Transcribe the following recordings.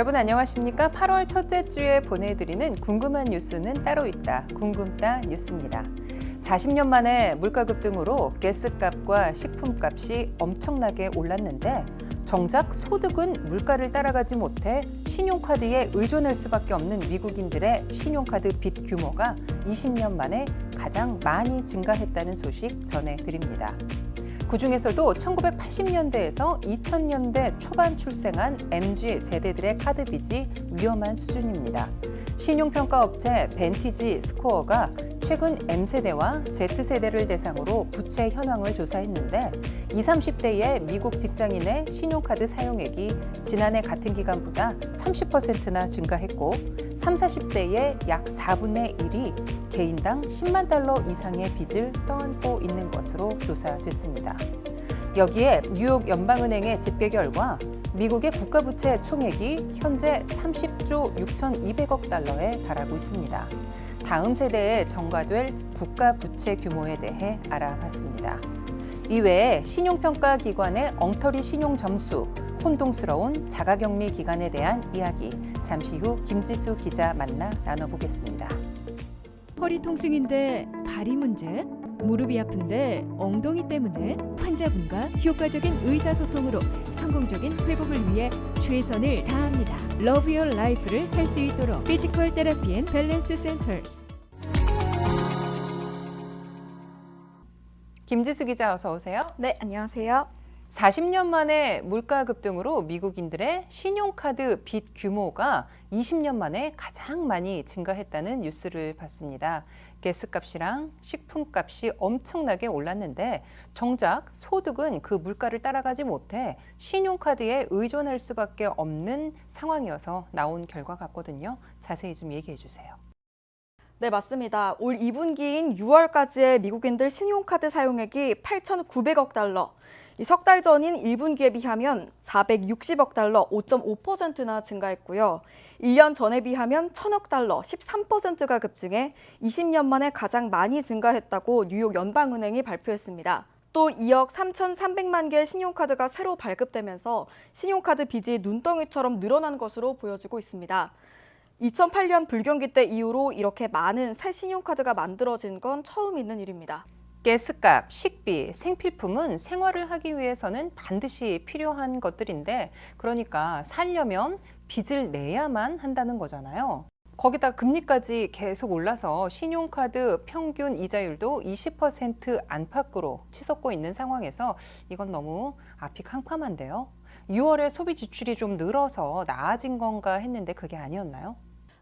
여러분 안녕하십니까? 8월 첫째 주에 보내드리는 궁금한 뉴스는 따로 있다. 궁금따 뉴스입니다. 40년 만에 물가 급등으로 가스값과 식품값이 엄청나게 올랐는데 정작 소득은 물가를 따라가지 못해 신용카드에 의존할 수밖에 없는 미국인들의 신용카드 빚 규모가 20년 만에 가장 많이 증가했다는 소식 전해드립니다. 그 중에서도 1980년대에서 2000년대 초반 출생한 MG 세대들의 카드 빚이 위험한 수준입니다. 신용평가 업체 벤티지 스코어가 최근 M세대와 Z세대를 대상으로 부채 현황을 조사했는데 20, 30대의 미국 직장인의 신용카드 사용액이 지난해 같은 기간보다 30%나 증가했고 30, 40대의 약 4분의 1이 개인당 10만 달러 이상의 빚을 떠안고 있는 것으로 조사됐습니다. 여기에 뉴욕 연방은행의 집계 결과 미국의 국가부채 총액이 현재 30조 6,200억 달러에 달하고 있습니다. 다음 세대에 전가될 국가 부채 규모에 대해 알아봤습니다. 이외에 신용평가 기관의 엉터리 신용 점수, 혼동스러운 자가격리 기간에 대한 이야기 잠시 후 김지수 기자 만나 나눠보겠습니다. 허리 통증인데 발이 문제? 무릎이 아픈데 엉덩이 때문에 환자분과 효과적인 의사소통으로 성공적인 회복을 위해 최선을 다합니다. Love Your Life를 할 수 있도록 피지컬 테라피 앤 밸런스 센터스 김지수 기자 어서 오세요. 네, 안녕하세요. 40년 만에 물가 급등으로 미국인들의 신용카드 빚 규모가 20년 만에 가장 많이 증가했다는 뉴스를 봤습니다. 가스값이랑 식품값이 엄청나게 올랐는데 정작 소득은 그 물가를 따라가지 못해 신용카드에 의존할 수밖에 없는 상황이어서 나온 결과 같거든요. 자세히 좀 얘기해 주세요. 네, 맞습니다. 올 2분기인 6월까지의 미국인들 신용카드 사용액이 8,900억 달러. 이석달 전인 1분기에 비하면 460억 달러, 5.5%나 증가했고요. 1년 전에 비하면 1,000억 달러, 13%가 급증해 20년 만에 가장 많이 증가했다고 뉴욕 연방은행이 발표했습니다. 또 2억 3,300만 개의 신용카드가 새로 발급되면서 신용카드 빚이 눈덩이처럼 늘어난 것으로 보여지고 있습니다. 2008년 불경기 때 이후로 이렇게 많은 새 신용카드가 만들어진 건 처음 있는 일입니다. 가스값, 식비, 생필품은 생활을 하기 위해서는 반드시 필요한 것들인데 그러니까 살려면 빚을 내야만 한다는 거잖아요. 거기다 금리까지 계속 올라서 신용카드 평균 이자율도 20% 안팎으로 치솟고 있는 상황에서 이건 너무 앞이 캄캄한데요. 6월에 소비 지출이 좀 늘어서 나아진 건가 했는데 그게 아니었나요?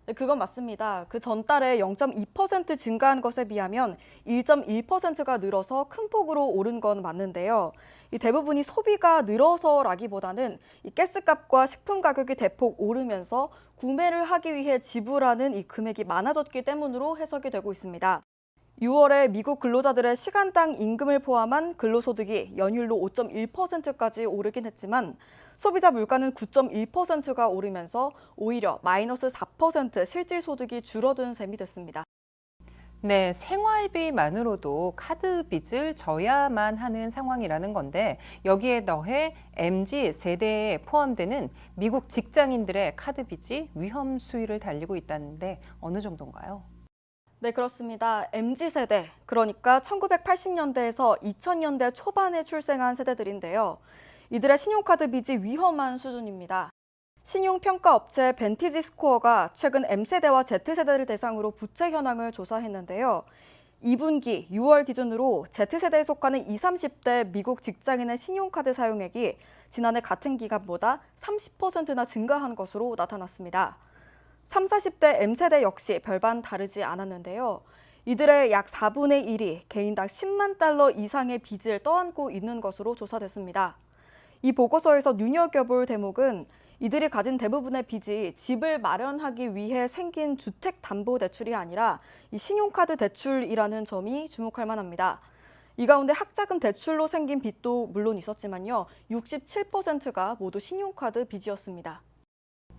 네, 그건 맞습니다. 그 전달에 0.2% 증가한 것에 비하면 1.1%가 늘어서 큰 폭으로 오른 건 맞는데요. 이 대부분이 소비가 늘어서라기보다는 이 가스값과 식품 가격이 대폭 오르면서 구매를 하기 위해 지불하는 이 금액이 많아졌기 때문으로 해석이 되고 있습니다. 6월에 미국 근로자들의 시간당 임금을 포함한 근로소득이 연율로 5.1%까지 오르긴 했지만 소비자 물가는 9.1%가 오르면서 오히려 마이너스 4% 실질 소득이 줄어든 셈이 됐습니다. 네, 생활비만으로도 카드 빚을 져야만 하는 상황이라는 건데 여기에 더해 MZ 세대에 포함되는 미국 직장인들의 카드 빚이 위험 수위를 달리고 있다는데 어느 정도인가요? 네, 그렇습니다. MZ세대, 그러니까 1980년대에서 2000년대 초반에 출생한 세대들인데요. 이들의 신용카드 빚이 위험한 수준입니다. 신용평가 업체 벤티지 스코어가 최근 M세대와 Z세대를 대상으로 부채 현황을 조사했는데요. 2분기 6월 기준으로 Z세대에 속하는 20, 30대 미국 직장인의 신용카드 사용액이 지난해 같은 기간보다 30%나 증가한 것으로 나타났습니다. 3, 40대 M세대 역시 별반 다르지 않았는데요. 이들의 약 4분의 1이 개인당 10만 달러 이상의 빚을 떠안고 있는 것으로 조사됐습니다. 이 보고서에서 눈여겨볼 대목은 이들이 가진 대부분의 빚이 집을 마련하기 위해 생긴 주택담보대출이 아니라 이 신용카드 대출이라는 점이 주목할 만합니다. 이 가운데 학자금 대출로 생긴 빚도 물론 있었지만요. 67%가 모두 신용카드 빚이었습니다.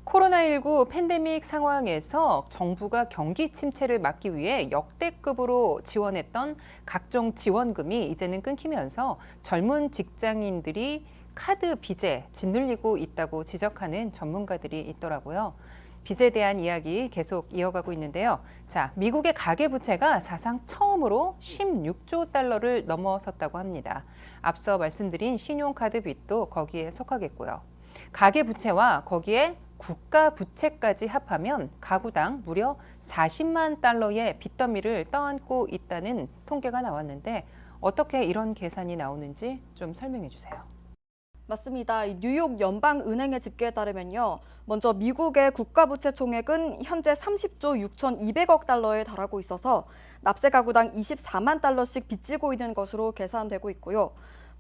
코로나19 팬데믹 상황에서 정부가 경기 침체를 막기 위해 역대급으로 지원했던 각종 지원금이 이제는 끊기면서 젊은 직장인들이 카드 빚에 짓눌리고 있다고 지적하는 전문가들이 있더라고요. 빚에 대한 이야기 계속 이어가고 있는데요. 자, 미국의 가계 부채가 사상 처음으로 16조 달러를 넘어섰다고 합니다. 앞서 말씀드린 신용카드 빚도 거기에 속하겠고요. 가계 부채와 거기에 국가 부채까지 합하면 가구당 무려 40만 달러의 빚더미를 떠안고 있다는 통계가 나왔는데 어떻게 이런 계산이 나오는지 좀 설명해 주세요. 맞습니다. 이 뉴욕 연방은행의 집계에 따르면요. 먼저 미국의 국가부채 총액은 현재 30조 6,200억 달러에 달하고 있어서 납세 가구당 24만 달러씩 빚지고 있는 것으로 계산되고 있고요.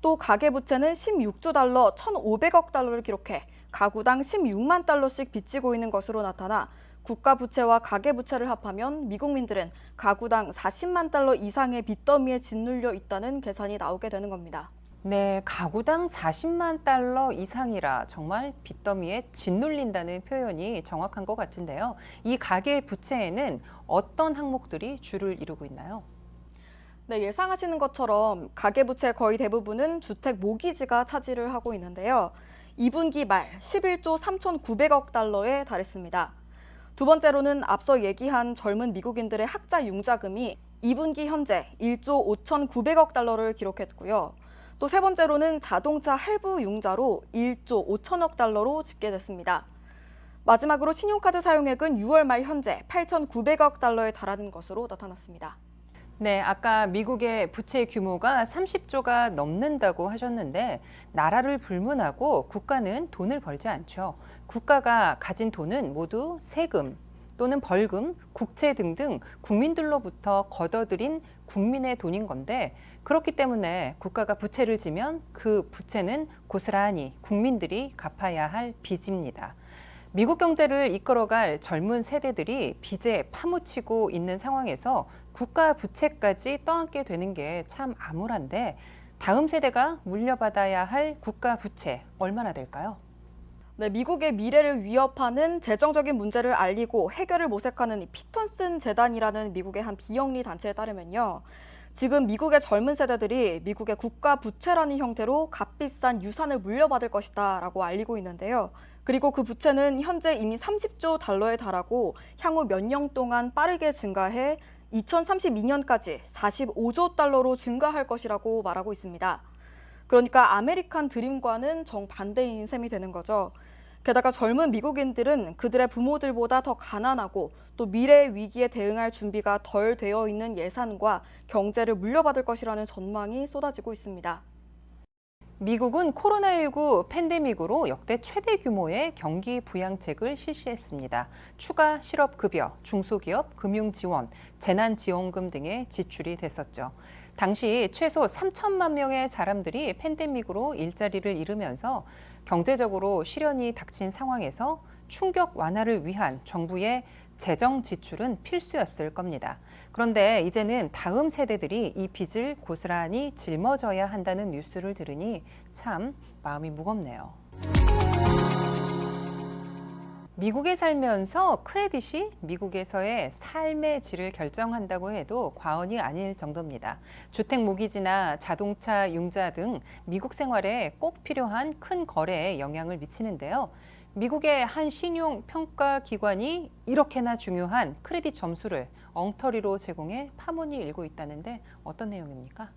또 가계부채는 16조 달러 1,500억 달러를 기록해 가구당 16만 달러씩 빚지고 있는 것으로 나타나 국가 부채와 가계 부채를 합하면 미국민들은 가구당 40만 달러 이상의 빚더미에 짓눌려 있다는 계산이 나오게 되는 겁니다. 네, 가구당 40만 달러 이상이라 정말 빚더미에 짓눌린다는 표현이 정확한 것 같은데요. 이 가계 부채에는 어떤 항목들이 주를 이루고 있나요? 네, 예상하시는 것처럼 가계부채 거의 대부분은 주택 모기지가 차지를 하고 있는데요. 2분기 말 11조 3,900억 달러에 달했습니다. 두 번째로는 앞서 얘기한 젊은 미국인들의 학자 융자금이 2분기 현재 1조 5,900억 달러를 기록했고요. 또 세 번째로는 자동차 할부 융자로 1조 5천억 달러로 집계됐습니다. 마지막으로 신용카드 사용액은 6월 말 현재 8,900억 달러에 달하는 것으로 나타났습니다. 네, 아까 미국의 부채 규모가 30조가 넘는다고 하셨는데 나라를 불문하고 국가는 돈을 벌지 않죠. 국가가 가진 돈은 모두 세금 또는 벌금, 국채 등등 국민들로부터 걷어들인 국민의 돈인 건데 그렇기 때문에 국가가 부채를 지면 그 부채는 고스란히 국민들이 갚아야 할 빚입니다. 미국 경제를 이끌어갈 젊은 세대들이 빚에 파묻히고 있는 상황에서 국가 부채까지 떠안게 되는 게 참 암울한데 다음 세대가 물려받아야 할 국가 부채 얼마나 될까요? 네, 미국의 미래를 위협하는 재정적인 문제를 알리고 해결을 모색하는 이 피턴슨 재단이라는 미국의 한 비영리 단체에 따르면요. 지금 미국의 젊은 세대들이 미국의 국가 부채라는 형태로 값비싼 유산을 물려받을 것이다 라고 알리고 있는데요. 그리고 그 부채는 현재 이미 30조 달러에 달하고 향후 몇 년 동안 빠르게 증가해 2032년까지 45조 달러로 증가할 것이라고 말하고 있습니다. 그러니까 아메리칸 드림과는 정반대인 셈이 되는 거죠. 게다가 젊은 미국인들은 그들의 부모들보다 더 가난하고 또 미래의 위기에 대응할 준비가 덜 되어 있는 예산과 경제를 물려받을 것이라는 전망이 쏟아지고 있습니다. 미국은 코로나19 팬데믹으로 역대 최대 규모의 경기 부양책을 실시했습니다. 추가 실업급여, 중소기업 금융지원, 재난지원금 등의 지출이 됐었죠. 당시 최소 3천만 명의 사람들이 팬데믹으로 일자리를 잃으면서 경제적으로 시련이 닥친 상황에서 충격 완화를 위한 정부의 재정 지출은 필수였을 겁니다. 그런데 이제는 다음 세대들이 이 빚을 고스란히 짊어져야 한다는 뉴스를 들으니 참 마음이 무겁네요. 미국에 살면서 크레딧이 미국에서의 삶의 질을 결정한다고 해도 과언이 아닐 정도입니다. 주택 모기지나 자동차 융자 등 미국 생활에 꼭 필요한 큰 거래에 영향을 미치는데요. 미국의 한 신용 평가 기관이 이렇게나 중요한 크레딧 점수를 엉터리로 제공해 파문이 일고 있다는데 어떤 내용입니까?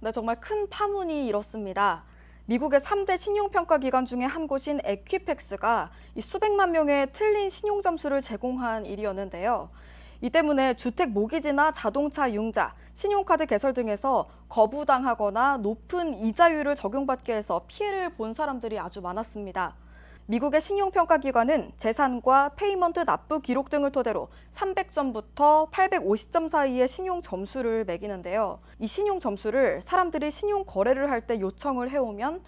네, 정말 큰 파문이 일었습니다. 미국의 3대 신용평가 기관 중에 한 곳인 에퀴펙스가 이 수백만 명의 틀린 신용 점수를 제공한 일이었는데요. 이 때문에 주택 모기지나 자동차 융자, 신용카드 개설 등에서 거부당하거나 높은 이자율을 적용받게 해서 피해를 본 사람들이 아주 많았습니다. 미국의 신용평가 기관은 재산과 페이먼트 납부 기록 등을 토대로 300점부터 850점 사이의 신용 점수를 매기는데요. 이 신용 점수를 사람들이 신용 거래를 할 때 요청을 해오면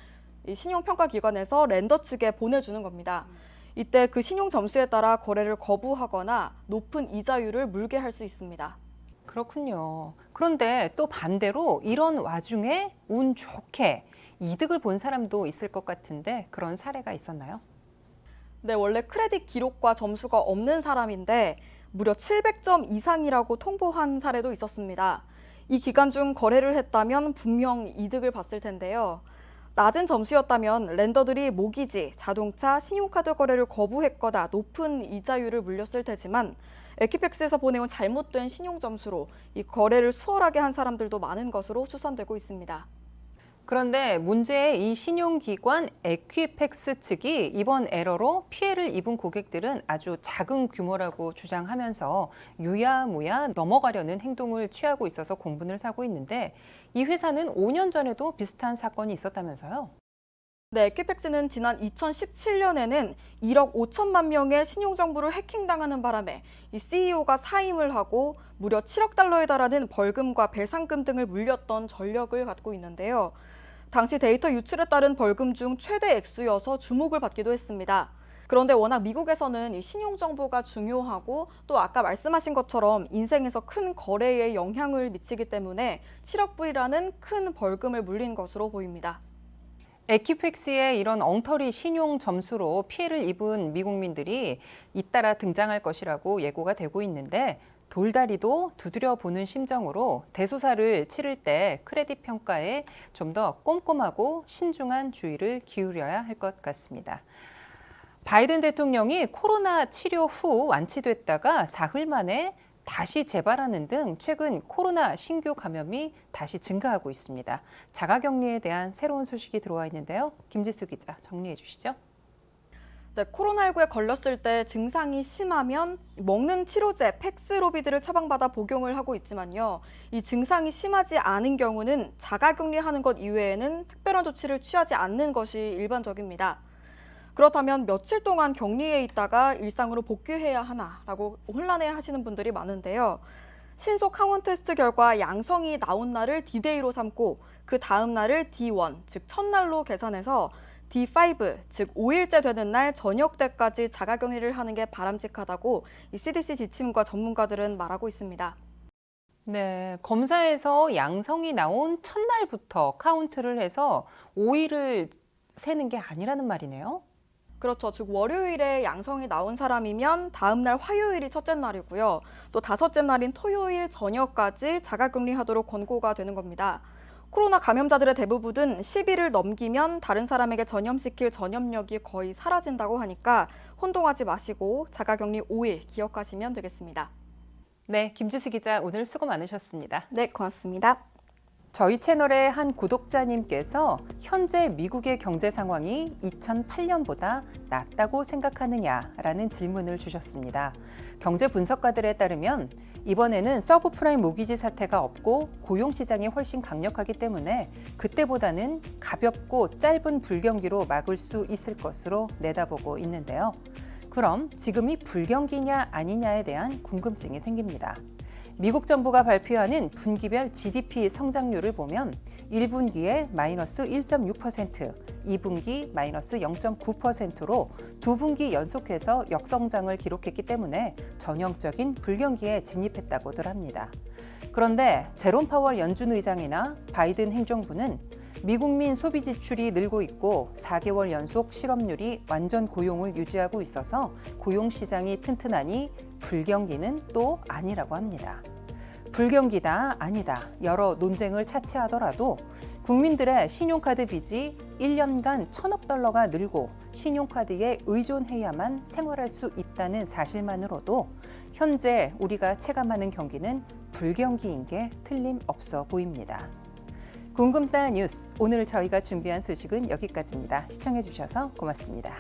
이 신용평가 기관에서 렌더 측에 보내주는 겁니다. 이때 그 신용 점수에 따라 거래를 거부하거나 높은 이자율을 물게 할 수 있습니다. 그렇군요. 그런데 또 반대로 이런 와중에 운 좋게 이득을 본 사람도 있을 것 같은데 그런 사례가 있었나요? 네, 원래 크레딧 기록과 점수가 없는 사람인데 무려 700점 이상이라고 통보한 사례도 있었습니다. 이 기간 중 거래를 했다면 분명 이득을 봤을 텐데요. 낮은 점수였다면 렌더들이 모기지, 자동차, 신용카드 거래를 거부했거나 높은 이자율을 물렸을 테지만 에키펙스에서 보내온 잘못된 신용 점수로 이 거래를 수월하게 한 사람들도 많은 것으로 추산되고 있습니다. 그런데 문제의 이 신용기관 에퀴펙스 측이 이번 에러로 피해를 입은 고객들은 아주 작은 규모라고 주장하면서 유야무야 넘어가려는 행동을 취하고 있어서 공분을 사고 있는데 이 회사는 5년 전에도 비슷한 사건이 있었다면서요? 네, 에키펙스는 지난 2017년에는 1억 5천만 명의 신용 정보를 해킹당하는 바람에 이 CEO가 사임을 하고 무려 7억 달러에 달하는 벌금과 배상금 등을 물렸던 전력을 갖고 있는데요. 당시 데이터 유출에 따른 벌금 중 최대 액수여서 주목을 받기도 했습니다. 그런데 워낙 미국에서는 이 신용 정보가 중요하고 또 아까 말씀하신 것처럼 인생에서 큰 거래에 영향을 미치기 때문에 7억 불이라는 큰 벌금을 물린 것으로 보입니다. 에키펙스의 이런 엉터리 신용 점수로 피해를 입은 미국민들이 잇따라 등장할 것이라고 예고가 되고 있는데 돌다리도 두드려 보는 심정으로 대소사를 치를 때 크레딧 평가에 좀 더 꼼꼼하고 신중한 주의를 기울여야 할 것 같습니다. 바이든 대통령이 코로나 치료 후 완치됐다가 사흘 만에 다시 재발하는 등 최근 코로나 신규 감염이 다시 증가하고 있습니다. 자가 격리에 대한 새로운 소식이 들어와 있는데요. 김지수 기자 정리해 주시죠. 네, 코로나19에 걸렸을 때 증상이 심하면 먹는 치료제 팩스로비드를 처방받아 복용을 하고 있지만요. 이 증상이 심하지 않은 경우는 자가격리하는 것 이외에는 특별한 조치를 취하지 않는 것이 일반적입니다. 그렇다면 며칠 동안 격리해 있다가 일상으로 복귀해야 하나라고 혼란해 하시는 분들이 많은데요. 신속 항원 테스트 결과 양성이 나온 날을 D-Day로 삼고 그 다음 날을 D1, 즉 첫날로 계산해서 D5, 즉 5일째 되는 날 저녁 때까지 자가격리를 하는 게 바람직하다고 이 CDC 지침과 전문가들은 말하고 있습니다. 네, 검사에서 양성이 나온 첫날부터 카운트를 해서 5일을 세는 게 아니라는 말이네요. 그렇죠. 즉 월요일에 양성이 나온 사람이면 다음 날 화요일이 첫째 날이고요. 또 다섯째 날인 토요일 저녁까지 자가격리하도록 권고가 되는 겁니다. 코로나 감염자들의 대부분은 10일을 넘기면 다른 사람에게 전염시킬 전염력이 거의 사라진다고 하니까 혼동하지 마시고 자가격리 5일 기억하시면 되겠습니다. 네, 김지수 기자 오늘 수고 많으셨습니다. 네, 고맙습니다. 저희 채널의 한 구독자님께서 현재 미국의 경제 상황이 2008년보다 낫다고 생각하느냐라는 질문을 주셨습니다. 경제 분석가들에 따르면 이번에는 서브프라임 모기지 사태가 없고 고용 시장이 훨씬 강력하기 때문에 그때보다는 가볍고 짧은 불경기로 막을 수 있을 것으로 내다보고 있는데요. 그럼 지금이 불경기냐 아니냐에 대한 궁금증이 생깁니다. 미국 정부가 발표하는 분기별 GDP 성장률을 보면 1분기에 마이너스 1.6%, 2분기 마이너스 0.9%로 두 분기 연속해서 역성장을 기록했기 때문에 전형적인 불경기에 진입했다고들 합니다. 그런데 제롬 파월 연준 의장이나 바이든 행정부는 미국민 소비 지출이 늘고 있고 4개월 연속 실업률이 완전 고용을 유지하고 있어서 고용 시장이 튼튼하니 불경기는 또 아니라고 합니다. 불경기다 아니다 여러 논쟁을 차치하더라도 국민들의 신용카드 빚이 1년간 천억 달러가 늘고 신용카드에 의존해야만 생활할 수 있다는 사실만으로도 현재 우리가 체감하는 경기는 불경기인 게 틀림없어 보입니다. 궁금따 뉴스 오늘 저희가 준비한 소식은 여기까지입니다. 시청해 주셔서 고맙습니다.